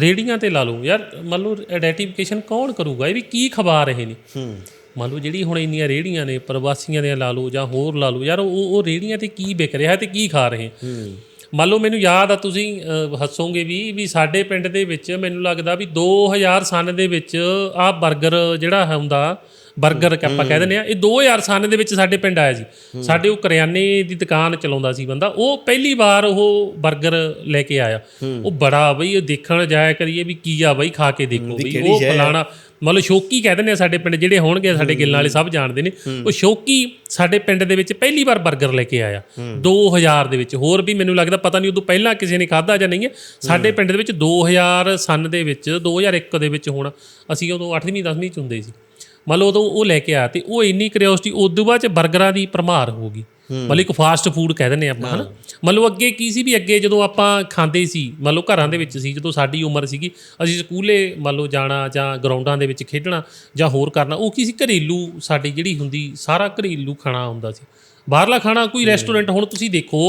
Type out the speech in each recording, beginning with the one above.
ਰੇੜੀਆਂ ਤੇ ਲਾ ਲਓ ਯਾਰ ਮੰਨ ਲਓ ਆਈਡੈਂਟੀਫਿਕੇਸ਼ਨ ਕੌਣ ਕਰੂਗਾ? ਇਹ ਵੀ ਕੀ ਖਵਾ ਰਹੇ ਨੇ ਹੂੰ। ਮੰਨ ਲਓ ਜਿਹੜੀ ਹੁਣ ਇੰਨੀਆਂ ਰੇੜੀਆਂ ਨੇ ਪ੍ਰਵਾਸੀਆਂ ਦੀਆਂ ਲਾ ਲਓ ਜਾਂ ਹੋਰ ਲਾ ਲਓ। ਯਾਰ ਉਹ ਉਹ ਰੇੜੀਆਂ ਤੇ ਕੀ ਵਿਕ ਰਿਹਾ ਤੇ ਕੀ ਖਾ ਰਹੇ? ਹੂੰ। ਮੰਨ ਲਓ ਮੈਨੂੰ ਯਾਦ ਆ ਤੁਸੀਂ ਹੱਸੋਗੇ ਵੀ ਵੀ ਸਾਡੇ ਪਿੰਡ ਦੇ ਵਿੱਚ ਮੈਨੂੰ ਲੱਗਦਾ ਵੀ 2000 ਸਨ ਦੇ ਵਿੱਚ ਆਹ 버ਗਰ ਜਿਹੜਾ ਹੁੰਦਾ 버ਗਰ ਆਪਾਂ ਕਹਿ ਦਿੰਦੇ ਆ ਇਹ 2007 ਦੇ ਵਿੱਚ ਸਾਡੇ ਪਿੰਡ ਆਇਆ ਸੀ ਸਾਡੇ ਉਹ ਕਰਿਆਨੇ ਦੀ ਦੁਕਾਨ ਚਲਾਉਂਦਾ ਸੀ ਬੰਦਾ। ਉਹ ਪਹਿਲੀ ਵਾਰ ਉਹ ਬਰਗਰ ਲੈ ਕੇ ਆਇਆ। ਉਹ ਬੜਾ ਬਈ ਉਹ ਦੇਖਣ ਜਾਇਆ ਕਰੀਏ ਵੀ ਕੀ ਆ ਬਈ ਖਾ ਕੇ ਦੇਖੋ ਬਈ। ਉਹ ਫਲਾਣਾ ਮਤਲਬ ਸ਼ੌਕੀ ਕਹਿ ਦਿੰਦੇ ਆ ਸਾਡੇ ਪਿੰਡ ਜਿਹੜੇ ਹੋਣਗੇ ਸਾਡੇ ਗਿੱਲਾਂ ਵਾਲੇ ਸਭ ਜਾਣਦੇ ਨੇ। ਉਹ ਸ਼ੌਕੀ ਸਾਡੇ ਪਿੰਡ ਦੇ ਵਿੱਚ ਪਹਿਲੀ ਵਾਰ ਬਰਗਰ ਲੈ ਕੇ ਆਇਆ। 2000 ਦੇ ਵਿੱਚ। ਹੋਰ ਵੀ ਮੈਨੂੰ ਲੱਗਦਾ ਪਤਾ ਨਹੀਂ ਉਦੋਂ ਪਹਿਲਾਂ ਕਿਸੇ ਨੇ ਖਾਧਾ ਜਾਂ ਨਹੀਂ ਹੈ। ਸਾਡੇ ਪਿੰਡ ਦੇ ਵਿੱਚ 2000 ਸਨ ਦੇ ਵਿੱਚ 2001 ਦੇ ਵਿੱਚ ਹੁਣ। ਅਸੀਂ ਉਦੋਂ 8ਵੀਂ 10ਵੀਂ ਚ ਹੁੰਦੇ ਸੀ। ਮੰਨ ਲਓ ਉਦੋਂ ਉਹ ਲੈ ਕੇ ਆਇਆ ਤੇ ਉਹ ਇੰਨੀ ਕਿਉਰਿਓਸਿਟੀ ਉਦੋਂ ਬਾਅਦ ਚ 버ਗਰਾਂ ਦੀ ਭਰਮਾਰ ਹੋ। ਗਈ ਮਤਲਬ ਇੱਕ ਫਾਸਟ ਫੂਡ ਕਹਿ ਦਿੰਦੇ ਆਪਾਂ ਹਨਾ? ਮੰਨ ਲਓ ਅੱਗੇ ਕੀ ਸੀ ਵੀ ਅੱਗੇ ਜਦੋਂ ਆਪਾਂ ਖਾਂਦੇ ਸੀ ਮੰਨ ਲਓ ਘਰਾਂ ਦੇ ਵਿੱਚ ਸੀ ਜਦੋਂ ਸਾਡੀ ਉਮਰ ਸੀਗੀ ਅਸੀਂ ਸਕੂਲੇ ਮੰਨ ਲਓ ਜਾਣਾ ਜਾਂ ਗਰਾਊਂਡਾਂ ਦੇ ਵਿੱਚ ਖੇਡਣਾ ਜਾਂ ਹੋਰ ਕਰਨਾ ਉਹ ਕੀ ਸੀ? ਘਰੇਲੂ ਸਾਡੀ ਜਿਹੜੀ ਹੁੰਦੀ ਸਾਰਾ ਘਰੇਲੂ ਖਾਣਾ ਹੁੰਦਾ ਸੀ। ਬਾਹਰਲਾ ਖਾਣਾ ਕੋਈ ਰੈਸਟੋਰੈਂਟ ਹੁਣ ਤੁਸੀਂ ਦੇਖੋ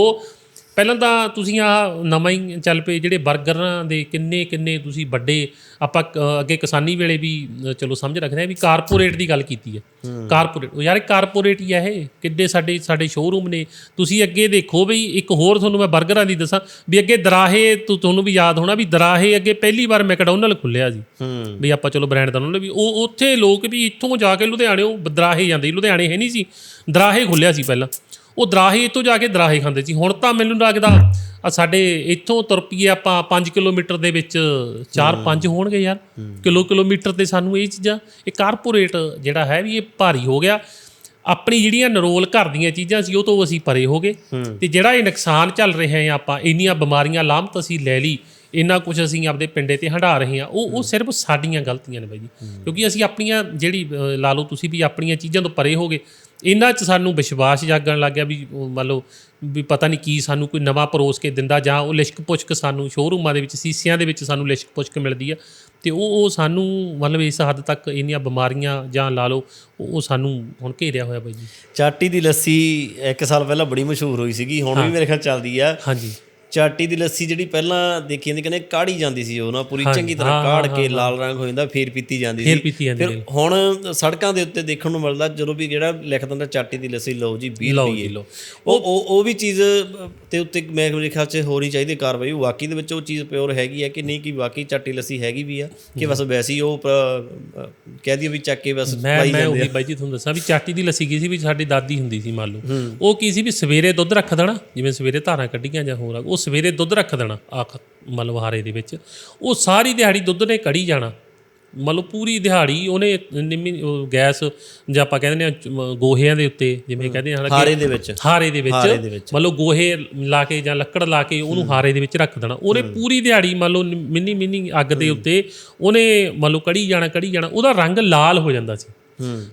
ਪਹਿਲਾਂ ਤਾਂ ਤੁਸੀਂ ਆ ਨਵਾਂ ਹੀ ਚੱਲ ਪਏ ਜਿਹੜੇ 버ਗਰਾਂ ਦੇ ਕਿੰਨੇ ਕਿੰਨੇ ਤੁਸੀਂ ਵੱਡੇ ਆਪਾਂ ਅੱਗੇ ਕਿਸਾਨੀ ਵੇਲੇ ਵੀ ਚਲੋ ਸਮਝ ਰੱਖਦੇ ਆ ਵੀ ਕਾਰਪੋਰੇਟ ਦੀ ਗੱਲ ਕੀਤੀ ਹੈ। ਕਾਰਪੋਰੇਟ ਉਹ ਯਾਰ ਕਾਰਪੋਰੇਟ ਹੀ ਆ ਇਹ ਕਿੱਡੇ ਸਾਡੇ ਸਾਡੇ ਸ਼ੋਰੂਮ ਨੇ। ਤੁਸੀਂ ਅੱਗੇ ਦੇਖੋ ਵੀ ਇੱਕ ਹੋਰ ਤੁਹਾਨੂੰ ਮੈਂ 버ਗਰਾਂ ਦੀ ਦੱਸਾਂ ਵੀ ਅੱਗੇ ਦਰਾਹੇ ਤੁਹਾਨੂੰ ਵੀ ਯਾਦ ਹੋਣਾ ਵੀ ਦਰਾਹੇ ਅੱਗੇ ਪਹਿਲੀ ਵਾਰ ਮੈਕਡੋਨਲ ਖੁੱਲਿਆ ਸੀ ਹੂੰ। ਵੀ ਆਪਾਂ ਚਲੋ ਬ੍ਰਾਂਡ ਦਾ ਉਹਨਾਂ ਵੀ ਉਹ ਉੱਥੇ ਲੋਕ ਵੀ ਇੱਥੋਂ ਜਾ ਕੇ ਲੁਧਿਆਣੇੋਂ ਦਰਾਹੇ ਜਾਂਦੇ। ਲੁਧਿਆਣੇ ਹੈ ਨਹੀਂ ਸੀ। ਦਰਾਹੇ ਖੁੱਲਿਆ ਸੀ ਪਹਿਲਾਂ। ਉਹ ਦਰਾਹੇ ਇੱਥੋਂ ਜਾ ਕੇ ਦਰਾਹੇ ਖਾਂਦੇ ਸੀ। ਹੁਣ ਤਾਂ ਮੈਨੂੰ ਲੱਗਦਾ ਆ ਸਾਡੇ ਇੱਥੋਂ ਤੁਰ ਪਈਏ ਆਪਾਂ 5 ਕਿਲੋਮੀਟਰ ਦੇ ਵਿੱਚ 4-5 ਹੋਣਗੇ ਯਾਰ। ਕਿਲੋ ਕਿਲੋਮੀਟਰ ਤੇ ਸਾਨੂੰ ਇਹ ਚੀਜ਼ਾਂ ਇਹ ਕਾਰਪੋਰੇਟ ਜਿਹੜਾ ਹੈ ਵੀ ਇਹ ਭਾਰੀ ਹੋ ਗਿਆ। ਆਪਣੀ ਜਿਹੜੀਆਂ ਨਰੋਲ ਘਰ ਦੀਆਂ ਚੀਜ਼ਾਂ ਸੀ ਉਹ ਤੋਂ ਅਸੀਂ ਪਰੇ ਹੋ ਗਏ। ਤੇ ਜਿਹੜਾ ਇਹ ਨੁਕਸਾਨ ਚੱਲ ਰਿਹਾ ਹੈ ਆਪਾਂ ਇੰਨੀਆਂ ਬਿਮਾਰੀਆਂ ਲਾਮਤ ਅਸੀਂ ਲੈ ਲਈ। ਇੰਨਾ ਕੁਝ ਅਸੀਂ ਆਪਦੇ ਪਿੰਡੇ ਤੇ ਹੰਢਾ ਰਹੇ ਹਾਂ ਉਹ ਉਹ ਸਿਰਫ ਸਾਡੀਆਂ ਗਲਤੀਆਂ ਨੇ ਬਾਈ ਜੀ। ਕਿਉਂਕਿ ਅਸੀਂ ਆਪਣੀਆਂ ਜਿਹੜੀ ਲਾ ਲਓ ਤੁਸੀਂ ਵੀ ਆਪਣੀਆਂ ਚੀਜ਼ਾਂ ਤੋਂ ਪਰੇ ਹੋ ਗਏ ਇਹਨਾਂ 'ਚ ਸਾਨੂੰ ਵਿਸ਼ਵਾਸ ਜਾਗਣ ਲੱਗ ਗਿਆ ਵੀ ਮੰਨ ਲਓ ਵੀ ਪਤਾ ਨਹੀਂ ਕੀ ਸਾਨੂੰ ਕੋਈ ਨਵਾਂ ਪਰੋਸ ਕੇ ਦਿੰਦਾ ਜਾਂ ਉਹ ਲਿਸ਼ਕ ਪੁਸ਼ਕ ਸਾਨੂੰ ਸ਼ੋਰੂਮਾਂ ਦੇ ਵਿੱਚ ਸੀਸਿਆਂ ਦੇ ਵਿੱਚ ਸਾਨੂੰ ਲਿਸ਼ਕ ਪੁਸ਼ਕ ਮਿਲਦੀ ਆ। ਤੇ ਉਹ ਉਹ ਸਾਨੂੰ ਮਤਲਬ ਇਸ ਹੱਦ ਤੱਕ ਇੰਨੀਆਂ ਬਿਮਾਰੀਆਂ ਜਾਂ ਲਾ ਲਓ ਉਹ ਉਹ ਸਾਨੂੰ ਹੁਣ ਘੇਰਿਆ ਹੋਇਆ ਬਾਈ ਜੀ। ਚਾਟੀ ਦੀ ਲੱਸੀ ਇੱਕ ਸਾਲ ਪਹਿਲਾਂ ਬੜੀ ਮਸ਼ਹੂਰ ਹੋਈ ਸੀਗੀ ਹੁਣ ਵੀ ਮੇਰੇ ਖਿਆਲ ਚੱਲਦੀ ਆ। ਹਾਂਜੀ। ਚਾਟੀ ਦੀ ਲੱਸੀ ਜਿਹੜੀ ਪਹਿਲਾਂ ਦੇਖੀ ਜਾਂਦੀ ਕਹਿੰਦੇ ਕਾੜੀ ਜਾਂਦੀ ਸੀ ਉਹ ਨਾ ਪੂਰੀ ਚੰਗੀ ਤਰ੍ਹਾਂ ਕਾੜ ਕੇ ਲਾਲ ਰੰਗ ਹੋ ਜਾਂਦਾ ਫੇਰ ਪੀਤੀ ਜਾਂਦੀ ਸੀ। ਫਿਰ ਹੁਣ ਸੜਕਾਂ ਦੇ ਉੱਤੇ ਦੇਖਣ ਨੂੰ ਮਿਲਦਾ ਜਦੋਂ ਵੀ ਜਿਹੜਾ ਲਿਖ ਦਿੰਦਾ ਚਾਟੀ ਦੀ ਲੱਸੀ ਲਓ ਜੀ 20 ਲਓ ਰੁਪਏ। ਉਹ ਉਹ ਉਹ ਵੀ ਚੀਜ਼ ਤੇ ਉੱਤੇ ਮੈਂ ਮੇਰੇ ਖਿਆਲ 'ਚ ਹੋਣੀ ਚਾਹੀਦੀ ਕਾਰਵਾਈ। ਵਾਕਈ ਦੇ ਵਿੱਚ ਉਹ ਚੀਜ਼ ਪਿਓਰ ਹੈਗੀ ਹੈ ਕਿ ਨਹੀਂ ਕਿ ਵਾਕਈ ਚਾਟੀ ਲੱਸੀ ਹੈਗੀ ਵੀ ਆ ਕਿ ਬਸ ਵੈਸੇ ਉਹ ਕਹਿ ਦਈਏ ਵੀ ਚੱਕ ਕੇ ਬਸ ਮੈਂ ਪਾਈ ਮੈਂ ਉਹੀ ਬਾਈ ਜੀ ਤੁਹਾਨੂੰ ਦੱਸਾਂ ਵੀ ਚਾਟੀ ਦੀ ਲੱਸੀ ਕੀ ਸੀ ਵੀ ਸਾਡੀ ਦਾਦੀ ਹੁੰਦੀ ਸੀ ਮੰਨ ਲਓ। ਉਹ ਕੀ ਸੀ ਵੀ ਸਵੇਰੇ ਦੁੱਧ ਰੱਖ ਦੇਣਾ ਜਿਵੇਂ ਸਵੇਰੇ ਧਾਰਾਂ ਕੱਢੀਆਂ ਜਾਂ ਹੋਰ ਉਹ ਸਵੇਰੇ ਦੁੱਧ ਰੱਖ ਦੇਣਾ ਆਖ ਮਤਲਬ ਹਾਰੇ ਦੇ ਵਿੱਚ। ਉਹ ਸਾਰੀ ਦਿਹਾੜੀ ਦੁੱਧ ਨੇ ਕੜੀ ਜਾਣਾ। ਮਤਲਬ ਪੂਰੀ ਦਿਹਾੜੀ ਉਹਨੇ ਨਿੰਮੀ ਉਹ ਗੈਸ ਜਾਂ ਆਪਾਂ ਕਹਿੰਦੇ ਨੇ ਗੋਹਿਆਂ ਦੇ ਉੱਤੇ ਜਿਵੇਂ ਕਹਿੰਦੇ ਹਾਂ ਹਾਰੇ ਦੇ ਵਿੱਚ। ਹਾਰੇ ਦੇ ਵਿੱਚ। ਮਤਲਬ ਗੋਹੇ ਲਾ ਕੇ ਜਾਂ ਲੱਕੜ ਲਾ ਕੇ ਉਹਨੂੰ ਹਾਰੇ ਦੇ ਵਿੱਚ ਰੱਖ ਦੇਣਾ। ਉਹਨੇ ਪੂਰੀ ਦਿਹਾੜੀ ਮੰਨ ਲਓ ਮਿੰਨੀ ਮਿੰਨੀ ਅੱਗ ਦੇ ਉੱਤੇ ਉਹਨੇ ਮੰਨ ਲਓ ਕੜੀ ਜਾਣਾ ਕੜੀ ਜਾਣਾ ਉਹਦਾ ਰੰਗ ਲਾਲ ਹੋ ਜਾਂਦਾ ਸੀ।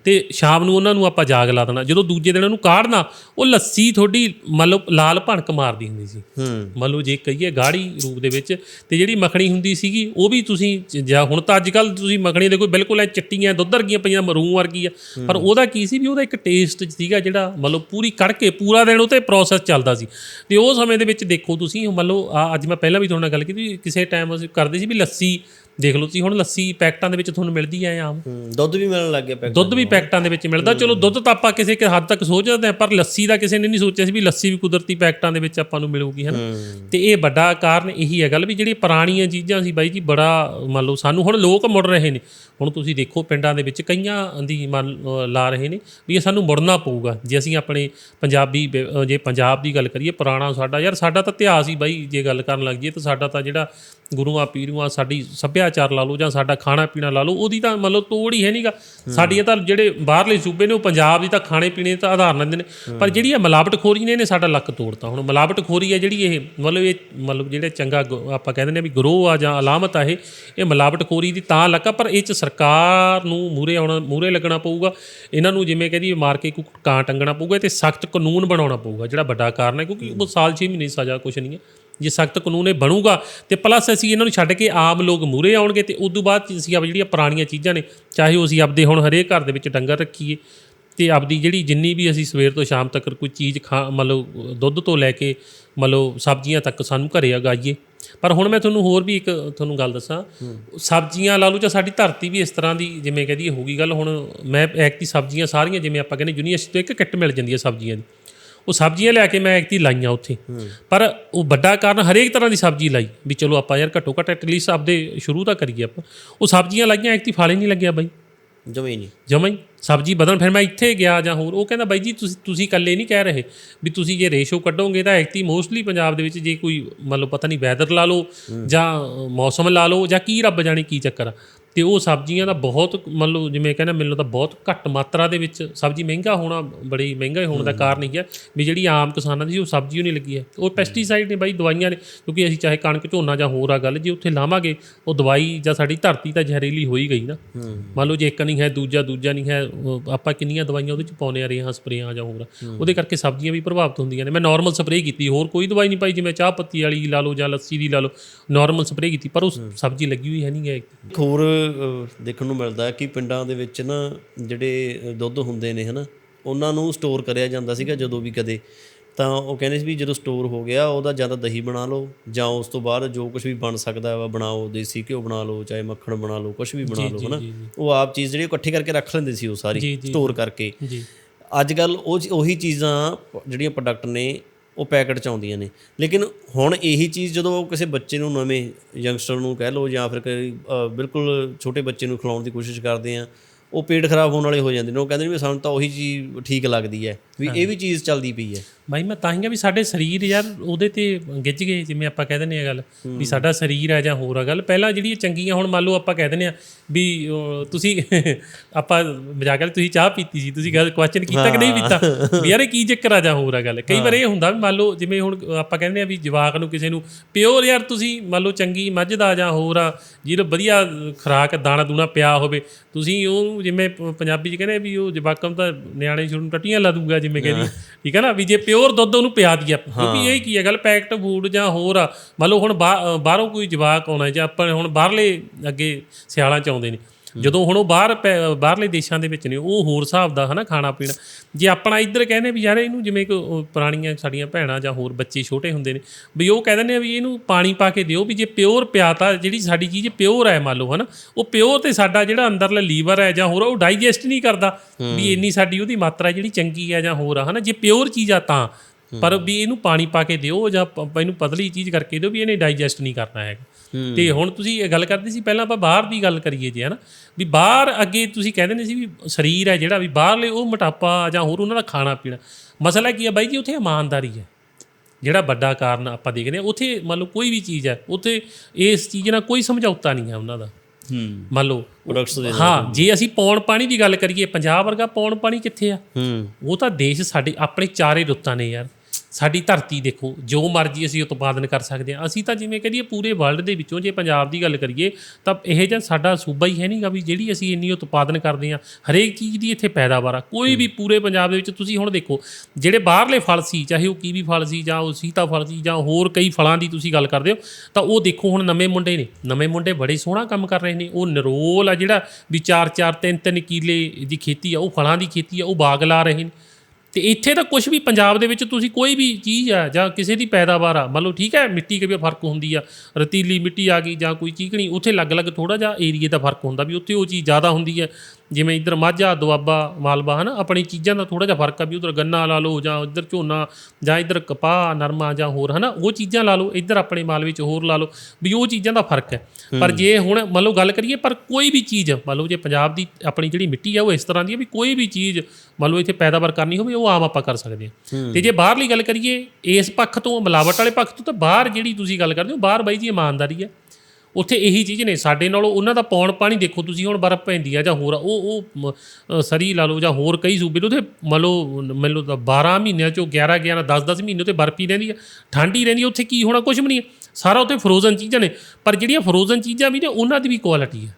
ਤੇ ਸ਼ਾਮ ਨੂੰ ਉਹਨਾਂ ਨੂੰ ਆਪਾਂ ਜਾਗ ਲਾ ਦੇਣਾ। ਜਦੋਂ ਦੂਜੇ ਦਿਨ ਉਹਨੂੰ ਕਾੜਨਾ, ਉਹ ਲੱਸੀ ਥੋੜੀ ਮਤਲਬ ਲਾਲ ਭਣਕ ਮਾਰਦੀ ਹੁੰਦੀ ਸੀ। ਹੂੰ ਮੰਨ ਲਓ ਜੇ ਕਹੀਏ ਗਾੜੀ ਰੂਪ ਦੇ ਵਿੱਚ, ਤੇ ਜਿਹੜੀ ਮੱਖਣੀ ਹੁੰਦੀ ਸੀਗੀ, ਉਹ ਵੀ ਤੁਸੀਂ ਜਾਂ ਹੁਣ ਤਾਂ ਅੱਜ ਕੱਲ ਤੁਸੀਂ ਮੱਖਣੀ ਦੇ ਕੋਈ ਬਿਲਕੁਲ ਐ ਚਿੱਟੀਆਂ, ਦੁੱਧ ਵਰਗੀਆਂ ਪਈਆਂ, ਮਰੂ ਵਰਗੀ ਆ। ਪਰ ਉਹਦਾ ਕੀ ਸੀ ਵੀ ਉਹਦਾ ਇੱਕ ਟੇਸਟ ਸੀਗਾ ਜਿਹੜਾ ਮਤਲਬ ਪੂਰੀ ਕੜਕੇ, ਪੂਰਾ ਦਿਨ ਉਹ ਤੇ ਪ੍ਰੋਸੈਸ ਚੱਲਦਾ ਸੀ। ਤੇ ਉਹ ਸਮੇਂ ਦੇ ਵਿੱਚ ਦੇਖੋ ਤੁਸੀਂ, ਮੰਨ ਲਓ, ਆ ਅੱਜ ਮੈਂ ਪਹਿਲਾਂ ਵੀ ਤੁਹਾਡੇ ਨਾਲ ਗੱਲ ਕੀਤੀ, ਵੀ ਕਿਸੇ ਟਾਈਮ ਅਸੀਂ ਕਰਦੇ ਸੀ ਵੀ ਲੱਸੀ ਦੇਖ ਲਓ ਤੁਸੀਂ ਹੁਣ ਲੱਸੀ ਪੈਕਟਾਂ ਦੇ ਵਿੱਚ ਤੁਹਾਨੂੰ ਮਿਲਦੀ ਐ ਆਮ। ਹੂੰ ਦੁੱਧ ਵੀ ਮਿਲਣ ਲੱਗ ਗਿਆ ਪੈਕ ਦੁੱਧ ਵੀ ਪੈਕਟਾਂ ਦੇ ਵਿੱਚ ਮਿਲਦਾ। ਚਲੋ ਦੁੱਧ ਤਾਂ ਆਪਾਂ ਕਿਸੇ ਕਿ ਹੱਦ ਤੱਕ ਸੋਚਦੇ ਹਾਂ ਪਰ ਲੱਸੀ ਦਾ ਕਿਸੇ ਨੇ ਨਹੀਂ ਸੋਚਿਆ ਸੀ ਵੀ ਲੱਸੀ ਵੀ ਕੁਦਰਤੀ ਪੈਕਟਾਂ ਦੇ ਵਿੱਚ ਆਪਾਂ ਨੂੰ ਮਿਲੂਗੀ ਹਨਾ? ਤੇ ਇਹ ਵੱਡਾ ਕਾਰਨ ਇਹੀ ਹੈ ਗੱਲ ਵੀ ਜਿਹੜੀ ਪੁਰਾਣੀਆਂ ਚੀਜ਼ਾਂ ਸੀ ਬਾਈ ਜੀ ਬੜਾ ਮੰਨ ਲਓ ਸਾਨੂੰ ਹੁਣ ਲੋਕ ਮੁੜ ਰਹੇ ਨੇ। ਹੁਣ ਤੁਸੀਂ ਦੇਖੋ ਪਿੰਡਾਂ ਦੇ ਵਿੱਚ ਕਈਆਂ ਦੀ ਮੰਨ ਲਾ ਰਹੇ ਨੇ ਵੀ ਇਹ ਸਾਨੂੰ ਮੁੜਨਾ ਪਊਗਾ। ਜੇ ਅਸੀਂ ਆਪਣੇ ਪੰਜਾਬੀ ਜੇ ਪੰਜਾਬ ਦੀ ਗੱਲ ਕਰੀਏ ਪੁਰਾਣਾ ਸਾਡਾ ਯਾਰ ਸਾਡਾ ਤਾਂ ਇਤਿਹਾਸ ਹੀ ਬਾਈ ਜੇ ਗੱਲ ਕਰਨ ਲੱਗ ਜਾਈਏ ਤਾਂ ਸਾਡਾ ਤਾਂ ਜਿਹੜਾ ਗੁਰੂਆਂ ਪੀਰੂਆਂ ਸਾਡੀ ਸੱਭਿਆਚਾਰ ਲਾ ਲਓ ਜਾਂ ਸਾਡਾ ਖਾਣਾ ਪੀਣਾ ਲਾ ਲਓ ਉਹਦੀ ਤਾਂ ਮਤਲਬ ਤੋੜ ਹੀ ਹੈ ਨਹੀਂਗਾ ਸਾਡੀਆਂ ਤਾਂ ਜਿਹੜੇ ਬਾਹਰਲੇ ਸੂਬੇ ਨੇ ਉਹ ਪੰਜਾਬ ਦੀ ਤਾਂ ਖਾਣੇ ਪੀਣੇ ਤਾਂ ਆਧਾਰ ਲੈਂਦੇ ਨੇ। ਪਰ ਜਿਹੜੀ ਇਹ ਮਿਲਾਵਟਖੋਰੀ ਨੇ ਇਹਨੇ ਸਾਡਾ ਲੱਕ ਤੋੜਤਾ। ਹੁਣ ਮਿਲਾਵਟਖੋਰੀ ਹੈ ਜਿਹੜੀ ਇਹ ਮਤਲਬ ਇਹ ਮਤਲਬ ਜਿਹੜੇ ਚੰਗਾ ਆਪਾਂ ਕਹਿੰਦੇ ਨੇ ਵੀ ਗਰੋਹ ਆ ਜਾਂ ਅਲਾਮਤ ਆ ਇਹ ਇਹ ਮਿਲਾਵਟਖੋਰੀ ਦੀ ਤਾਂ ਲੱਗਾ ਪਰ ਇਹ ਚ ਸਰਕਾਰ ਨੂੰ ਮੂਰੇ ਆਉਣਾ ਮੂਰੇ ਲੱਗਣਾ ਪਊਗਾ। ਇਹਨਾਂ ਨੂੰ ਜਿਵੇਂ ਕਹਿੰਦੀ ਮਾਰ ਕੇ ਕੋਈ ਕਾਂ ਟੰਗਣਾ ਪਊਗਾ ਤੇ ਸਖਤ ਕਾਨੂੰਨ ਬਣਾਉਣਾ ਪਊਗਾ ਜਿਹੜਾ ਵੱਡਾ ਕਾਰਨ ਹੈ ਕਿਉਂਕਿ ਉਹ ਸਾਲ 6 ਮਹੀਨੇ ਸਜ਼ਾ ਕੁਛ ਨਹੀਂ ਹੈ। ਜੇ ਸਖਤ ਕਾਨੂੰਨ ਇਹ ਬਣੂਗਾ ਤੇ ਪਲੱਸ ਅਸੀਂ ਇਹਨਾਂ ਨੂੰ ਛੱਡ ਕੇ ਆਮ ਲੋਕ ਮੂਰੇ ਆਉਣਗੇ ਤੇ ਤੋਂ ਬਾਅਦ ਅਸੀਂ ਆਪ ਜਿਹੜੀਆਂ ਪੁਰਾਣੀਆਂ ਚੀਜ਼ਾਂ ਨੇ, ਚਾਹੇ ਉਹ ਅਸੀਂ ਆਪਦੇ ਹੁਣ ਹਰੇਕ ਘਰ ਦੇ ਵਿੱਚ ਡੰਗਰ ਰੱਖੀਏ ਤੇ ਆਪਦੀ ਜਿਹੜੀ ਜਿੰਨੀ ਵੀ ਅਸੀਂ ਸਵੇਰ ਤੋਂ ਸ਼ਾਮ ਤੱਕ ਕੋਈ ਚੀਜ਼ ਖਾ, ਮਤਲਬ ਦੁੱਧ ਤੋਂ ਲੈ ਕੇ, ਮਤਲਬ ਸਬਜ਼ੀਆਂ ਤੱਕ ਸਾਨੂੰ ਘਰੇ ਉਗਾਈਏ। ਪਰ ਹੁਣ ਮੈਂ ਤੁਹਾਨੂੰ ਹੋਰ ਵੀ ਇੱਕ ਤੁਹਾਨੂੰ ਗੱਲ ਦੱਸਾਂ, ਸਬਜ਼ੀਆਂ ਲਾ ਲਓ ਜਾਂ ਸਾਡੀ ਧਰਤੀ ਵੀ ਇਸ ਤਰ੍ਹਾਂ ਦੀ ਜਿਵੇਂ ਕਹਦੀ ਹੋ ਗਈ ਗੱਲ, ਹੁਣ ਮੈਂ ਐਕਤੀ ਸਬਜ਼ੀਆਂ ਸਾਰੀਆਂ ਜਿਵੇਂ ਆਪਾਂ ਕਹਿੰਦੇ ਯੂਨੀਵਰਸਿਟੀ ਤੋਂ ਇੱਕ ਕਿੱਟ ਮਿਲ ਜਾਂਦੀ ਹੈ ਸਬਜ਼ੀਆਂ ਦੀ। ਉਹ ਸਬਜ਼ੀਆਂ ਲਿਆ ਕੇ ਮੈਂ ਐਕਟੀ ਲਾਈਆਂ ਉੱਥੇ। ਪਰ ਉਹ ਵੱਡਾ ਕਾਰਨ ਹਰੇਕ ਤਰ੍ਹਾਂ ਦੀ ਸਬਜ਼ੀ ਲਾਈ ਵੀ ਚਲੋ ਆਪਾਂ ਯਾਰ ਘੱਟੋ ਘੱਟ ਐਟਲੀਸਟ ਆਪਦੇ ਸ਼ੁਰੂ ਤਾਂ ਕਰੀਏ ਆਪਾਂ। ਉਹ ਸਬਜ਼ੀਆਂ ਲਾਈਆਂ ਐਕਟੀ ਫਲ ਹੀ ਨਹੀਂ ਲੱਗਿਆ ਬਾਈ। ਜਮੇ ਨਹੀਂ। ਜਮਾਂ ਸਬਜ਼ੀ ਬਦਲਣ ਫਿਰ ਮੈਂ ਇੱਥੇ ਗਿਆ ਜਾਂ ਹੋਰ ਉਹ ਕਹਿੰਦਾ ਬਾਈ ਜੀ ਤੁਸੀਂ ਤੁਸੀਂ ਇਕੱਲੇ ਨਹੀਂ ਕਹਿ ਰਹੇ ਵੀ ਤੁਸੀਂ ਜੇ ਰੇਸ਼ੋ ਕੱਢੋਗੇ ਤਾਂ ਐਕਟੀ ਮੋਸਟਲੀ ਪੰਜਾਬ ਦੇ ਵਿੱਚ ਜੇ ਕੋਈ ਮੰਨ ਲਓ ਪਤਾ ਨਹੀਂ ਵੈਦਰ ਲਾ ਲਓ ਜਾਂ ਮੌਸਮ ਲਾ ਲਓ ਜਾਂ ਕੀ ਰੱਬ ਜਾਣੇ ਕੀ ਚੱਕਰ ਆ। ਤੇ ਉਹ ਸਬਜ਼ੀਆਂ ਦਾ ਬਹੁਤ ਮੰਨ ਲਓ ਜਿਵੇਂ ਕਹਿੰਦਾ ਮੈਨੂੰ ਤਾਂ ਬਹੁਤ ਘੱਟ ਮਾਤਰਾ ਦੇ ਵਿੱਚ ਸਬਜ਼ੀ ਮਹਿੰਗਾ ਹੋਣਾ ਬੜੀ ਮਹਿੰਗਾ ਹੋਣ ਦਾ ਕਾਰਨ ਹੀ ਹੈ ਵੀ ਜਿਹੜੀ ਆਮ ਕਿਸਾਨਾਂ ਦੀ ਉਹ ਸਬਜ਼ੀ ਓ ਨਹੀਂ ਲੱਗੀ ਹੈ। ਉਹ ਪੈਸਟੀਸਾਈਡ ਨੇ ਬਾਈ ਦਵਾਈਆਂ ਨੇ ਕਿਉਂਕਿ ਅਸੀਂ ਚਾਹੇ ਕਣਕ ਝੋਨਾ ਜਾਂ ਹੋਰ ਆ ਗੱਲ ਜੇ ਉੱਥੇ ਲਾਵਾਂਗੇ ਉਹ ਦਵਾਈ ਜਾਂ ਸਾਡੀ ਧਰਤੀ ਤਾਂ ਜ਼ਹਿਰੀਲੀ ਹੋਈ ਗਈ ਨਾ। ਮੰਨ ਲਓ ਜੇ ਇੱਕ ਨਹੀਂ ਹੈ ਦੂਜਾ ਦੂਜਾ ਨਹੀਂ ਹੈ ਉਹ ਆਪਾਂ ਕਿੰਨੀਆਂ ਦਵਾਈਆਂ ਉਹਦੇ ਚ ਪਾਉਨੇ ਆ ਰੇਹਾਂ ਸਪਰੇਆਂ ਜਾਂ ਹੋਰ। ਉਹਦੇ ਕਰਕੇ ਸਬਜ਼ੀਆਂ ਵੀ ਪ੍ਰਭਾਵਿਤ ਹੁੰਦੀਆਂ ਨੇ। ਮੈਂ ਨਾਰਮਲ ਸਪਰੇਅ ਕੀਤੀ ਹੋਰ ਕੋਈ ਦਵਾਈ ਨਹੀਂ ਪਾਈ ਜਿਵੇਂ ਚਾਹ ਪੱਤੀ ਵਾਲੀ ਲਾ ਲਓ ਜਾਂ ਲੱਸੀ ਦੀ ਲਾ ਲਓ ਨਾਰਮਲ ਸਪਰੇਅ ਕੀਤੀ ਪਰ ਉਹ ਸਬਜ਼ੀ ਲੱਗੀ ਹੋਈ ਹੈ ਨਹੀਂ ਹੈ। ਇੱਕ ਹੋਰ ਦੇਖਣ ਨੂੰ ਮਿਲਦਾ ਹੈ ਕਿ ਪਿੰਡਾਂ ਦੇ ਵਿੱਚ ਨਾ ਜਿਹੜੇ ਦੁੱਧ ਹੁੰਦੇ ਨੇ ਹਨਾ ਉਹਨਾਂ ਨੂੰ ਸਟੋਰ ਕਰਿਆ ਜਾਂਦਾ ਸੀਗਾ ਜਦੋਂ ਵੀ ਕਦੇ। ਤਾਂ ਉਹ ਕਹਿੰਦੇ ਸੀ ਵੀ ਜਦੋਂ ਸਟੋਰ ਹੋ ਗਿਆ ਉਹਦਾ ਜਾਂ ਤਾਂ ਦਹੀਂ ਬਣਾ ਲਓ ਜਾਂ ਉਸ ਤੋਂ ਬਾਅਦ ਜੋ ਕੁਝ ਵੀ ਬਣ ਸਕਦਾ ਵਾ ਬਣਾਓ ਦੇਸੀ ਘਿਓ ਬਣਾ ਲਓ ਚਾਹੇ ਮੱਖਣ ਬਣਾ ਲਓ ਕੁਝ ਵੀ ਬਣਾ ਲਓ ਹਨਾ। ਉਹ ਆਪ ਚੀਜ਼ ਜਿਹੜੀ ਇਕੱਠੀ ਕਰਕੇ ਰੱਖ ਲੈਂਦੇ ਸੀ ਉਹ ਸਾਰੀ ਸਟੋਰ ਕਰਕੇ। ਜੀ। ਅੱਜ ਕੱਲ ਉਹ ਉਹੀ ਚੀਜ਼ਾਂ ਜਿਹੜੀਆਂ ਪ੍ਰੋਡਕਟ ਨੇ ਉਹ ਪੈਕਟ ਚ ਆਉਂਦੀਆਂ ਨੇ। ਲੇਕਿਨ ਹੁਣ ਇਹੀ ਚੀਜ਼ ਜਦੋਂ ਉਹ ਕਿਸੇ ਬੱਚੇ ਨੂੰ ਨਵੇਂ ਯੰਗਸਟਰ ਨੂੰ ਕਹਿ ਲਓ ਜਾਂ ਫਿਰ ਬਿਲਕੁਲ ਛੋਟੇ ਬੱਚੇ ਨੂੰ ਖਿਲਾਉਣ ਦੀ ਕੋਸ਼ਿਸ਼ ਕਰਦੇ ਆ ਉਹ ਪੇਟ ਖਰਾਬ ਹੋਣ ਵਾਲੇ ਹੋ ਜਾਂਦੇ ਨੇ। ਉਹ ਕਹਿੰਦੇ ਨੇ ਵੀ ਸਾਨੂੰ ਤਾਂ ਉਹੀ ਚੀਜ਼ ਠੀਕ ਲੱਗਦੀ ਹੈ ਵੀ ਇਹ ਵੀ ਚੀਜ਼ ਚੱਲਦੀ ਪਈ ਹੈ। ਬਾਈ ਮੈਂ ਤਾਂ ਹੀ ਕਿਹਾ ਵੀ ਸਾਡੇ ਸਰੀਰ ਯਾਰ ਉਹਦੇ ਤੇ ਗਿੱਜ ਗਏ ਜਿਵੇਂ ਆਪਾਂ ਕਹਿ ਦਿੰਦੇ ਆ ਗੱਲ ਵੀ ਸਾਡਾ ਸਰੀਰ ਹੈ ਜਾਂ ਹੋਰ ਆ ਗੱਲ। ਪਹਿਲਾਂ ਜਿਹੜੀ ਚੰਗੀਆਂ ਹੁਣ ਮੰਨ ਲਓ ਆਪਾਂ ਕਹਿ ਦਿੰਦੇ ਆ ਵੀ ਤੁਸੀਂ ਆਪਾਂ ਮਜ਼ਾਕ ਕਰ ਤੁਸੀਂ ਚਾਹ ਪੀਤੀ ਸੀ ਤੁਸੀਂ ਗੱਲ ਕੁਐਸਚਨ ਕੀਤਾ ਕਿ ਨਹੀਂ ਪੀਤਾ ਵੀ ਯਾਰ ਇਹ ਕੀ ਚੱਕਰ ਆ ਜਾਂ ਹੋਰ ਆ ਗੱਲ? ਕਈ ਵਾਰ ਇਹ ਹੁੰਦਾ ਵੀ ਮੰਨ ਲਓ ਜਿਵੇਂ ਹੁਣ ਆਪਾਂ ਕਹਿੰਦੇ ਆ ਵੀ ਜਵਾਕ ਨੂੰ ਕਿਸੇ ਨੂੰ ਪਿਓਰ ਯਾਰ ਤੁਸੀਂ ਮੰਨ ਲਓ ਚੰਗੀ ਮੱਝ ਦਾ ਜਾਂ ਹੋਰ ਆ ਜਿਹਨੂੰ ਵਧੀਆ ਖੁਰਾਕ ਦਾਣਾ ਦੂਣਾ ਪਿਆ ਹੋਵੇ ਤੁਸੀਂ ਉਹ ਜਿਵੇਂ ਪੰਜਾਬੀ ਚ ਕਹਿੰਦੇ ਵੀ ਉਹ ਜਵਾਕਾਂ ਨੂੰ ਤਾਂ ਨਿਆਣੇ ਸ਼ੁਰੂ ਨੂੰ ਟੱਟੀਆਂ ਲਾ ਦੂੰਗਾ ਜਿਵੇਂ ਕਹਿੰਦੀ। ਠੀਕ ਹੈ ਨਾ? ਵੀ ਜੇ ਪਿਓਰ ਦੁੱਧ ਉਹਨੂੰ ਪਿਆ ਦਈਏ ਕਿਉਂਕਿ ਇਹ ਕੀ ਹੈ ਗੱਲ ਪੈਕਟ ਫੂਡ ਜਾਂ ਹੋਰ ਆ। ਮੰਨ ਲਓ ਹੁਣ ਬਾਹਰੋਂ ਕੋਈ ਜਵਾਕ ਆਉਣਾ ਜਾਂ ਆਪਾਂ ਹੁਣ ਬਾਹਰਲੇ ਅੱਗੇ ਸਿਆਲਾਂ ਚ ਆਉਂਦੇ ਨੇ। ਜਦੋਂ ਹੁਣ ਉਹ ਬਾਹਰ ਬਾਹਰਲੇ ਦੇਸ਼ਾਂ ਦੇ ਵਿੱਚ ਨੇ ਉਹ ਹੋਰ ਹਿਸਾਬ ਦਾ ਹਨਾ ਖਾਣਾ ਪੀਣਾ। ਜੇ ਆਪਣਾ ਇੱਧਰ ਕਹਿੰਦੇ ਵੀ ਯਾਰ ਇਹਨੂੰ ਜਿਵੇਂ ਕਿ ਪੁਰਾਣੀਆਂ ਸਾਡੀਆਂ ਭੈਣਾਂ ਜਾਂ ਹੋਰ ਬੱਚੇ ਛੋਟੇ ਹੁੰਦੇ ਨੇ ਵੀ ਉਹ ਕਹਿ ਦਿੰਦੇ ਆ ਵੀ ਇਹਨੂੰ ਪਾਣੀ ਪਾ ਕੇ ਦਿਓ ਵੀ ਜੇ ਪਿਓਰ ਪਿਆਤਾ ਜਿਹੜੀ ਸਾਡੀ ਚੀਜ਼ ਪਿਓਰ ਹੈ ਮੰਨ ਲਓ ਹਨਾ ਉਹ ਪਿਓਰ ਤੇ ਸਾਡਾ ਜਿਹੜਾ ਅੰਦਰਲਾ ਲੀਵਰ ਹੈ ਜਾਂ ਹੋਰ ਉਹ ਡਾਈਜੈਸਟ ਨਹੀਂ ਕਰਦਾ। ਵੀ ਇੰਨੀ ਸਾਡੀ ਉਹਦੀ ਮਾਤਰਾ ਜਿਹੜੀ ਚੰਗੀ ਹੈ ਜਾਂ ਹੋਰ ਹਨਾ ਜੇ ਪਿਓਰ ਚੀਜ਼ ਆ ਤਾਂ। ਪਰ ਵੀ ਇਹਨੂੰ ਪਾਣੀ ਪਾ ਕੇ ਦਿਓ ਜਾਂ ਇਹਨੂੰ ਪਤਲੀ ਚੀਜ਼ ਕਰਕੇ ਦਿਓ ਵੀ ਇਹਨੇ ਡਾਈਜੈਸਟ ਨਹੀਂ ਕਰਨਾ ਹੈਗਾ। ਤੇ ਹੁਣ ਤੁਸੀਂ ਇਹ ਗੱਲ ਕਰਦੇ ਸੀ ਪਹਿਲਾਂ ਆਪਾਂ ਬਾਹਰ ਦੀ ਗੱਲ ਕਰੀਏ ਜੇ ਹਨਾ। ਵੀ ਬਾਹਰ ਅੱਗੇ ਤੁਸੀਂ ਕਹਿੰਦੇ ਨੇ ਸੀ ਵੀ ਸਰੀਰ ਹੈ ਜਿਹੜਾ ਵੀ ਬਾਹਰਲੇ ਉਹ ਮੋਟਾਪਾ ਜਾਂ ਹੋਰ ਉਹਨਾਂ ਦਾ ਖਾਣਾ ਪੀਣਾ। ਮਸਲਾ ਕੀ ਹੈ ਬਾਈ ਜੀ ਉੱਥੇ ਇਮਾਨਦਾਰੀ ਹੈ। ਜਿਹੜਾ ਵੱਡਾ ਕਾਰਨ ਆਪਾਂ ਦੇਖਦੇ ਹਾਂ ਉੱਥੇ ਮੰਨ ਲਓ ਕੋਈ ਵੀ ਚੀਜ਼ ਹੈ ਉੱਥੇ ਇਸ ਚੀਜ਼ ਨਾਲ ਕੋਈ ਸਮਝੌਤਾ ਨਹੀਂ ਹੈ ਉਹਨਾਂ ਦਾ। ਹੂੰ। ਮੰਨ ਲਓ ਪ੍ਰੋਡਕਟਸ ਦੇ ਹਾਂ ਜੇ ਅਸੀਂ ਪੌਣ ਪਾਣੀ ਦੀ ਗੱਲ ਕਰੀਏ ਪੰਜਾਬ ਵਰਗਾ ਪੌਣ ਪਾਣੀ ਕਿੱਥੇ ਆ? ਹੂੰ। ਉਹ ਤਾਂ ਦੇਸ਼ ਸਾਡੇ ਆਪਣੇ ਚਾਰੇ ਰੁੱਤਾਂ ਨੇ ਯਾਰ। ਸਾਡੀ ਧਰਤੀ ਦੇਖੋ ਜੋ ਮਰਜ਼ੀ ਅਸੀਂ ਉਤਪਾਦਨ ਕਰ ਸਕਦੇ ਹਾਂ। ਅਸੀਂ ਤਾਂ ਜਿਵੇਂ ਕਹਦੀਏ ਪੂਰੇ ਵਰਲਡ ਦੇ ਵਿੱਚੋਂ ਜੇ ਪੰਜਾਬ ਦੀ ਗੱਲ ਕਰੀਏ ਤਾਂ ਇਹ ਜਿਹਾ ਸਾਡਾ ਸੂਬਾ ਹੀ ਹੈ ਨਹੀਂਗਾ ਵੀ ਜਿਹੜੀ ਅਸੀਂ ਇੰਨੀ ਉਤਪਾਦਨ ਕਰਦੇ ਹਾਂ ਹਰੇਕ ਚੀਜ਼ ਦੀ ਇੱਥੇ ਪੈਦਾਵਾਰ ਆ। ਕੋਈ ਵੀ ਪੂਰੇ ਪੰਜਾਬ ਦੇ ਵਿੱਚ ਤੁਸੀਂ ਹੁਣ ਦੇਖੋ ਜਿਹੜੇ ਬਾਹਰਲੇ ਫਲ ਸੀ ਚਾਹੇ ਉਹ ਕੀਵੀ ਫਲ ਸੀ ਜਾਂ ਉਹ ਸੀਤਾ ਫਲ ਸੀ ਜਾਂ ਹੋਰ ਕਈ ਫਲਾਂ ਦੀ ਤੁਸੀਂ ਗੱਲ ਕਰਦੇ ਹੋ ਤਾਂ ਉਹ ਦੇਖੋ ਹੁਣ ਨਵੇਂ ਮੁੰਡੇ ਨੇ। ਨਵੇਂ ਮੁੰਡੇ ਬੜੇ ਸੋਹਣਾ ਕੰਮ ਕਰ ਰਹੇ ਨੇ। ਉਹ ਨਰੋਲ ਆ ਜਿਹੜਾ ਵੀ 4-4 3-3 ਕਿੱਲੇ ਦੀ ਖੇਤੀ ਆ ਉਹ ਫਲਾਂ ਦੀ ਖੇਤੀ ਆ ਉਹ ਬਾਗ ਲਾ ਰਹੇ ਨੇ। ਤੇ ਇੱਥੇ ਤਾਂ ਕੁਝ ਵੀ ਪੰਜਾਬ ਦੇ ਵਿੱਚ ਤੁਸੀਂ ਕੋਈ ਵੀ ਚੀਜ਼ ਆ ਜਾਂ ਕਿਸੇ ਦੀ ਪੈਦਾਵਾਰ ਆ, ਮੰਨ ਲਓ ਠੀਕ ਹੈ, ਮਿੱਟੀ ਕੇ ਵੀ ਫ਼ਰਕ ਹੁੰਦੀ ਆ, ਰਤੀਲੀ ਮਿੱਟੀ ਆ ਗਈ ਜਾਂ ਕੋਈ ਚੀਕਣੀ, ਉੱਥੇ ਅਲੱਗ-ਅਲੱਗ ਥੋੜਾ ਜਿਹਾ ਏਰੀਏ ਦਾ ਫ਼ਰਕ ਹੁੰਦਾ ਵੀ ਉੱਥੇ ਉਹ ਚੀਜ਼ ਜ਼ਿਆਦਾ ਹੁੰਦੀ ਹੈ। ਜਿਵੇਂ ਇੱਧਰ ਮਾਝਾ ਦੁਆਬਾ ਮਾਲਵਾ ਹਨਾ? ਆਪਣੀ ਚੀਜ਼ਾਂ ਦਾ ਥੋੜਾ ਜਿਹਾ ਫ਼ਰਕ ਆ ਵੀ ਉਧਰ ਗੰਨਾ ਲਾ ਲਓ ਜਾਂ ਇੱਧਰ ਝੋਨਾ ਜਾਂ ਇੱਧਰ ਕਪਾਹ ਨਰਮਾ ਜਾਂ ਹੋਰ ਹਨਾ? ਉਹ ਚੀਜ਼ਾਂ ਲਾ ਲਓ ਇੱਧਰ ਆਪਣੇ ਮਾਲਵੇ ਚ ਹੋਰ ਲਾ ਲਓ ਵੀ ਉਹ ਚੀਜ਼ਾਂ ਦਾ ਫ਼ਰਕ ਹੈ। ਪਰ ਜੇ ਹੁਣ ਮੰਨ ਲਓ ਗੱਲ ਕਰੀਏ ਪਰ ਕੋਈ ਵੀ ਚੀਜ਼ ਮੰਨ ਲਓ ਜੇ ਪੰਜਾਬ ਦੀ ਆਪਣੀ ਜਿਹੜੀ ਮਿੱਟੀ ਆ ਉਹ ਇਸ ਤਰ੍ਹਾਂ ਦੀ ਹੈ ਵੀ ਕੋਈ ਵੀ ਚੀਜ਼ ਮੰਨ ਲਓ ਇੱਥੇ ਪੈਦਾਵਾਰ ਕਰਨੀ ਹੋਵੇ ਉਹ ਆਮ ਆਪਾਂ ਕਰ ਸਕਦੇ ਹਾਂ। ਤੇ ਜੇ ਬਾਹਰਲੀ ਗੱਲ ਕਰੀਏ ਇਸ ਪੱਖ ਤੋਂ ਮਿਲਾਵਟ ਵਾਲੇ ਪੱਖ ਤੋਂ ਤਾਂ ਬਾਹਰ ਜਿਹੜੀ ਤੁਸੀਂ ਗੱਲ ਕਰਦੇ ਹੋ ਬਾਹਰ ਬਾਈ ਜੀ ਇਮਾਨਦਾਰੀ ਹੈ। ਉੱਥੇ ਇਹੀ ਚੀਜ਼ ਨੇ ਸਾਡੇ ਨਾਲੋਂ ਉਹਨਾਂ ਦਾ ਪੌਣ ਪਾਣੀ ਦੇਖੋ ਤੁਸੀਂ ਹੁਣ ਬਰਫ਼ ਪੈਂਦੀ ਆ ਜਾਂ ਹੋਰ ਆ, ਉਹ ਉਹ ਸਰੀ ਲਾ ਲਓ ਜਾਂ ਹੋਰ ਕਈ ਸੂਬੇ ਨੇ ਉੱਥੇ ਮੰਨ ਲਓ ਮੰਨ ਲਓ ਤਾਂ 12 ਮਹੀਨਿਆਂ ਚੋਂ 11 11 10 10 ਮਹੀਨੇ ਉੱਥੇ ਬਰਫ਼ ਹੀ ਰਹਿੰਦੀ ਆ ਠੰਡ ਹੀ ਰਹਿੰਦੀ ਆ, ਉੱਥੇ ਕੀ ਹੋਣਾ ਕੁਝ ਵੀ ਨਹੀਂ ਹੈ ਸਾਰਾ ਉੱਥੇ ਫਰੋਜ਼ਨ ਚੀਜ਼ਾਂ ਨੇ ਪਰ ਜਿਹੜੀਆਂ ਫਰੋਜ਼ਨ ਚੀਜ਼ਾਂ ਵੀ ਨੇ ਉਹਨਾਂ ਦੀ ਵੀ ਕੁਆਲਿਟੀ ਹੈ।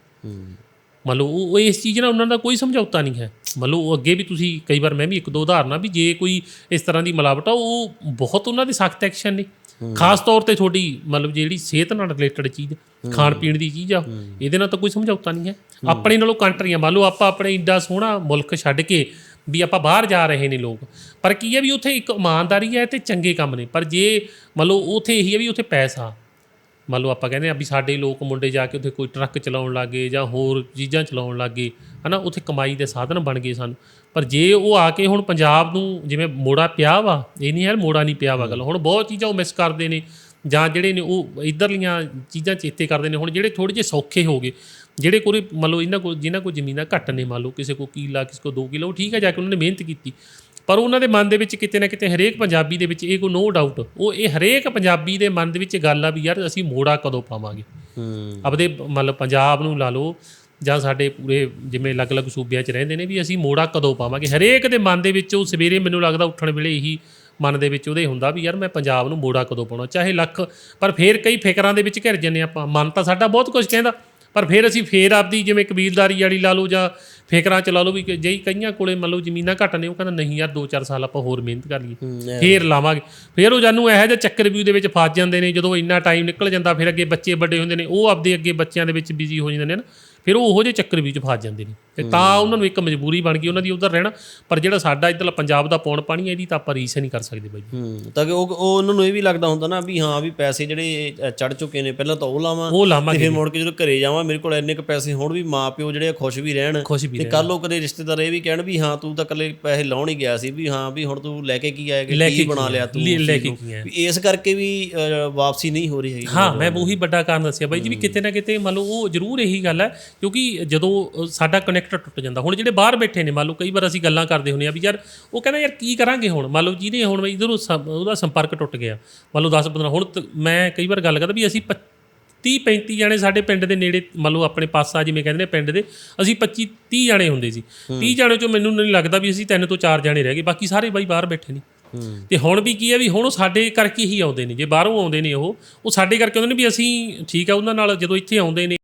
ਮੰਨ ਲਓ ਉਹ ਉਹ ਇਸ ਚੀਜ਼ ਨਾਲ ਉਹਨਾਂ ਦਾ ਕੋਈ ਸਮਝੌਤਾ ਨਹੀਂ ਹੈ। ਮੰਨ ਲਓ ਉਹ ਅੱਗੇ ਵੀ ਤੁਸੀਂ ਕਈ ਵਾਰ ਮੈਂ ਵੀ ਇੱਕ ਦੋ ਉਦਾਹਰਨਾਂ ਵੀ ਜੇ ਕੋਈ ਇਸ ਤਰ੍ਹਾਂ ਦੀ ਮਿਲਾਵਟ ਆ ਉਹ ਬਹੁਤ ਉਹਨਾਂ ਦੇ ਸਖਤ ਐਕਸ਼ਨ ਨੇ। ਖਾਸ ਤੌਰ ਤੇ ਤੁਹਾਡੀ ਮਤਲਬ ਜਿਹੜੀ ਸਿਹਤ ਨਾਲ ਰਿਲੇਟਡ ਚੀਜ਼, ਖਾਣ ਪੀਣ ਦੀ ਚੀਜ਼ ਆ, ਇਹਦੇ ਨਾਲ ਤਾਂ ਕੋਈ ਸਮਝੌਤਾ ਨਹੀਂ ਹੈ। ਆਪਣੇ ਨਾਲੋਂ ਕੰਟਰੀਆਂ ਮੰਨ ਲਓ ਆਪਾਂ ਆਪਣੇ ਇੰਡਾ ਸੋਹਣਾ ਮੁਲਕ ਛੱਡ ਕੇ ਵੀ ਆਪਾਂ ਬਾਹਰ ਜਾ ਰਹੇ ਨੇ ਲੋਕ, ਪਰ ਕੀ ਹੈ ਵੀ ਉੱਥੇ ਇੱਕ ਇਮਾਨਦਾਰੀ ਹੈ ਤੇ ਚੰਗੇ ਕੰਮ ਨੇ। ਪਰ ਜੇ ਮੰਨ ਲਓ ਉੱਥੇ ਇਹੀ ਹੈ ਵੀ ਉੱਥੇ ਪੈਸਾ, ਮੰਨ ਲਓ ਆਪਾਂ ਕਹਿੰਦੇ ਆ ਵੀ ਸਾਡੇ ਲੋਕ ਮੁੰਡੇ ਜਾ ਕੇ ਉੱਥੇ ਕੋਈ ਟਰੱਕ ਚਲਾਉਣ ਲੱਗੇ ਜਾਂ ਹੋਰ ਚੀਜ਼ਾਂ ਚਲਾਉਣ ਲੱਗੇ ਹਨਾ, ਉੱਥੇ ਕਮਾਈ ਦੇ ਸਾਧਨ ਬਣ ਗਏ ਸਨ। ਪਰ ਜੇ ਉਹ ਆ ਕੇ ਹੁਣ ਪੰਜਾਬ ਨੂੰ ਜਿਵੇਂ ਮੋੜਾ ਪਿਆ ਵਾ ਇਹ ਨਹੀਂ ਹੈ ਮੋੜਾ ਨਹੀਂ ਪਿਆ ਵਾ ਗੱਲ। ਹੁਣ ਬਹੁਤ ਚੀਜ਼ਾਂ ਉਹ ਮਿਸ ਕਰਦੇ ਨੇ ਜਾਂ ਜਿਹੜੇ ਨੇ ਉਹ ਇਧਰਲੀਆਂ ਚੀਜ਼ਾਂ ਚੇਤੇ ਕਰਦੇ ਨੇ। ਹੁਣ ਜਿਹੜੇ ਥੋੜੇ ਜਿਹੇ ਸੌਖੇ ਹੋ ਗਏ ਜਿਹੜੇ ਕੋਲ ਮੰਨ ਲਓ ਇਹਨਾਂ ਕੋਲ ਜਿਨ੍ਹਾਂ ਕੋਲ ਜ਼ਮੀਨਾਂ ਘੱਟ ਨੇ ਮੰਨ ਲਓ ਕਿਸੇ ਕੋ ਕਿੱਲਾ ਕਿਸੇ ਕੋ 2 ਕਿੱਲਾ ਉਹ ਠੀਕ ਹੈ ਜਾ ਕੇ ਉਹਨਾਂ ਨੇ ਮਿਹਨਤ ਕੀਤੀ। ਪਰ ਉਹਨਾਂ ਦੇ ਮਨ ਦੇ ਵਿੱਚ ਕਿਤੇ ਨਾ ਕਿਤੇ ਹਰੇਕ ਪੰਜਾਬੀ ਦੇ ਵਿੱਚ ਇਹ ਕੋ ਨੋ ਡਾਊਟ ਉਹ ਇਹ ਹਰੇਕ ਪੰਜਾਬੀ ਦੇ ਮਨ ਦੇ ਵਿੱਚ ਗੱਲ ਆ ਵੀ ਯਾਰ ਅਸੀਂ ਮੋੜਾ ਕਦੋਂ ਪਾਵਾਂਗੇ? ਆਪਦੇ ਮਤਲਬ ਪੰਜਾਬ ਨੂੰ ਲਾ ਲਓ ਜਾਂ ਸਾਡੇ ਪੂਰੇ ਜਿਵੇਂ ਅਲੱਗ-ਅਲੱਗ ਸੂਬਿਆਂ 'ਚ ਰਹਿੰਦੇ ਨੇ ਵੀ ਅਸੀਂ ਮੋੜਾ ਕਦੋਂ ਪਾਵਾਂਗੇ? ਹਰੇਕ ਦੇ ਮਨ ਦੇ ਵਿੱਚ ਉਹ ਸਵੇਰੇ ਮੈਨੂੰ ਲੱਗਦਾ ਉੱਠਣ ਵੇਲੇ ਇਹੀ ਮਨ ਦੇ ਵਿੱਚ ਉਹਦੇ ਹੁੰਦਾ ਵੀ ਯਾਰ ਮੈਂ ਪੰਜਾਬ ਨੂੰ ਮੋੜਾ ਕਦੋਂ ਪਾਉਣਾ? ਚਾਹੇ ਲੱਖ ਪਰ ਫੇਰ ਕਈ ਫਿਕਰਾਂ ਦੇ ਵਿੱਚ ਘਿਰ ਜੰਨੇ ਆਪਾਂ। ਮਨ ਤਾਂ ਸਾਡਾ ਬਹੁਤ ਕੁਝ ਕਹਿੰਦਾ ਪਰ ਫਿਰ ਅਸੀਂ ਫੇਰ ਆਪਦੀ ਜਿਵੇਂ ਕਬੀਲਦਾਰੀ ਵਾਲੀ ਲਾ ਲਓ ਜਾਂ ਫਿਕਰਾਂ ਚ ਲਾ ਲਓ ਵੀ ਜਈ ਕਈਆਂ ਕੋਲੇ ਮੰਨ ਲਓ ਜ਼ਮੀਨਾਂ ਘੱਟ ਨੇ ਉਹ ਕਹਿੰਦਾ ਨਹੀਂ ਯਾਰ 2-4 ਸਾਲ ਆਪਾਂ ਹੋਰ ਮਿਹਨਤ ਕਰ ਲਈਏ। ਫੇਰ ਲਾਵਾਂਗੇ। ਫੇਰ ਉਹ ਜਾਨੂੰ ਇਹੋ ਜਿਹੇ ਚੱਕਰ ਵੀ ਉਹਦੇ ਵਿੱਚ ਫਸ ਜਾਂਦੇ ਨੇ ਜਦੋਂ ਇੰਨਾ ਟਾਈਮ ਨਿਕਲ ਜਾਂਦਾ ਫਿਰ ਅੱਗੇ ਬੱਚੇ ਵੱਡੇ ਹੁੰਦੇ ਨੇ ਉਹ ਆਪਦੇ ਅੱਗੇ ਬੱਚਿਆਂ ਦੇ ਵਿੱਚ ਬਿਜ਼ੀ ਹੋ ਜਾਂਦੇ ਨੇ ਨਾ। ਫਿਰ ਉਹ ਉਹੋ ਜਿਹੇ ਚੱਕਰ ਵਿੱਚ ਫਸ ਜਾਂਦੇ ਨੇ। ਤੇ ਤਾਂ ਉਹਨਾਂ ਨੂੰ ਇੱਕ ਮਜਬੂਰੀ ਬਣ ਗਈ ਉਹਨਾਂ ਦੀ ਉਧਰ ਰਹਿਣਾ। ਪਰ ਜਿਹੜਾ ਸਾਡਾ ਇੱਧਰਲਾ ਪੰਜਾਬ ਦਾ ਪੌਣ ਪਾਣੀ ਹੈ, ਇਹਦੀ ਤਾਂ ਆਪਾਂ ਰੀਸ ਨਹੀਂ ਕਰ ਸਕਦੇ ਬਾਈ ਹੂੰ ਤਾਂ ਕਿ ਉਹ ਉਹ ਉਹਨਾਂ ਨੂੰ ਇਹ ਵੀ ਲੱਗਦਾ ਹੁੰਦਾ ਨਾ ਵੀ ਹਾਂ ਵੀ ਪੈਸੇ ਜਿਹੜੇ ਚੜ ਚੁੱਕੇ ਨੇ ਪਹਿਲਾਂ ਤਾਂ ਉਹ ਲਾਵਾਂ ਉਹ ਤੇ ਫਿਰ ਮੁੜ ਕੇ ਜਦੋਂ ਘਰੇ ਜਾਵਾਂ ਮੇਰੇ ਕੋਲ ਇੰਨੇ ਕ ਪੈਸੇ ਹੋਣ ਵੀ ਮਾਂ ਪਿਓ ਜਿਹੜੇ ਖੁਸ਼ ਵੀ ਰਹਿਣ। ਤੇ ਕੱਲ ਉਹ ਕਦੇ ਰਿਸ਼ਤੇਦਾਰ ਇਹ ਵੀ ਕਹਿਣ ਵੀ ਹਾਂ ਤੂੰ ਤਾਂ ਇਕੱਲੇ ਪੈਸੇ ਲਾਉਣ ਹੀ ਗਿਆ ਸੀ ਵੀ ਹਾਂ ਵੀ ਹੁਣ ਤੂੰ ਲੈ ਕੇ ਕੀ ਆਏਗਾ ਕੀ ਬਣਾ ਲਿਆ ਤੂੰ ਲੈ- ਕੇ। ਕੀ ਆਇਆ। ਇਸ ਕਰਕੇ ਵੀ ਵਾਪਸੀ ਨਹੀਂ ਹੋ ਰਹੀ ਹੈਗੀ। ਹਾਂ ਮੈਂ ਉਹੀ ਵੱਡਾ ਕਾਰਨ ਦੱਸਿਆ ਬਾਈ ਜੀ ਵੀ ਕਿਤੇ ਨਾ ਕਿਤੇ ਮੰਨ ਲਓ ਉਹ ਜ਼ਰੂਰ ਇਹੀ ਗੱਲ ਹੈ ਕਿਉਂਕਿ ਜਦੋਂ ਸਾਡਾ ਕਨੈਕਟ ਟੁੱਟ ਜਾਂਦਾ। ਹੁਣ ਜਿਹੜੇ ਬਾਹਰ ਬੈਠੇ ਨੇ ਮੰਨ ਲਓ ਕਈ ਵਾਰ ਅਸੀਂ ਗੱਲਾਂ ਕਰਦੇ ਹੁੰਦੇ ਆ ਵੀ ਯਾਰ ਉਹ ਕਹਿੰਦਾ ਯਾਰ ਕੀ ਕਰਾਂਗੇ ਹੁਣ? ਮੰਨ ਲਓ ਜਿਹਨੇ ਹੁਣ ਇਧਰੋਂ ਉਹਦਾ ਸੰਪਰਕ ਟੁੱਟ ਗਿਆ। ਮੰਨ ਲਓ 10 15 ਹੁਣ ਮੈਂ ਕਈ ਵਾਰ ਗੱਲ ਕਰਦਾ ਵੀ ਅਸੀਂ 30 35 ਜਣੇ ਸਾਡੇ ਪਿੰਡ ਦੇ ਨੇੜੇ ਮੰਨ ਲਓ ਆਪਣੇ ਪਾਸਾ ਜਿਵੇਂ ਕਹਿੰਦੇ ਨੇ ਪਿੰਡ ਦੇ ਅਸੀਂ 25 30 ਜਣੇ ਹੁੰਦੇ ਸੀ। 30 ਜਣੇ ਚੋਂ ਮੈਨੂੰ ਨਹੀਂ ਲੱਗਦਾ ਵੀ ਅਸੀਂ ਤਿੰਨ ਤੋਂ ਚਾਰ ਜਣੇ ਰਹਿ ਗਏ। ਬਾਕੀ ਸਾਰੇ ਬਾਈ ਬਾਹਰ ਬੈਠੇ ਨੇ। ਤੇ ਹੁਣ ਵੀ ਕੀ ਹੈ ਵੀ ਹੁਣ ਉਹ ਸਾਡੇ ਕਰਕੇ ਹੀ ਆਉਂਦੇ ਨੇ। ਜੇ ਬਾਹਰੋਂ ਆਉਂਦੇ ਨੇ ਉਹ ਉਹ ਸਾਡੇ ਕਰਕੇ ਆਉਂਦੇ ਨੇ ਵੀ ਅਸੀਂ ਠੀਕ ਆ ਉਹਨਾਂ ਨਾਲ ਜਦੋਂ ਇੱਥੇ ਆਉਂਦੇ ਨੇ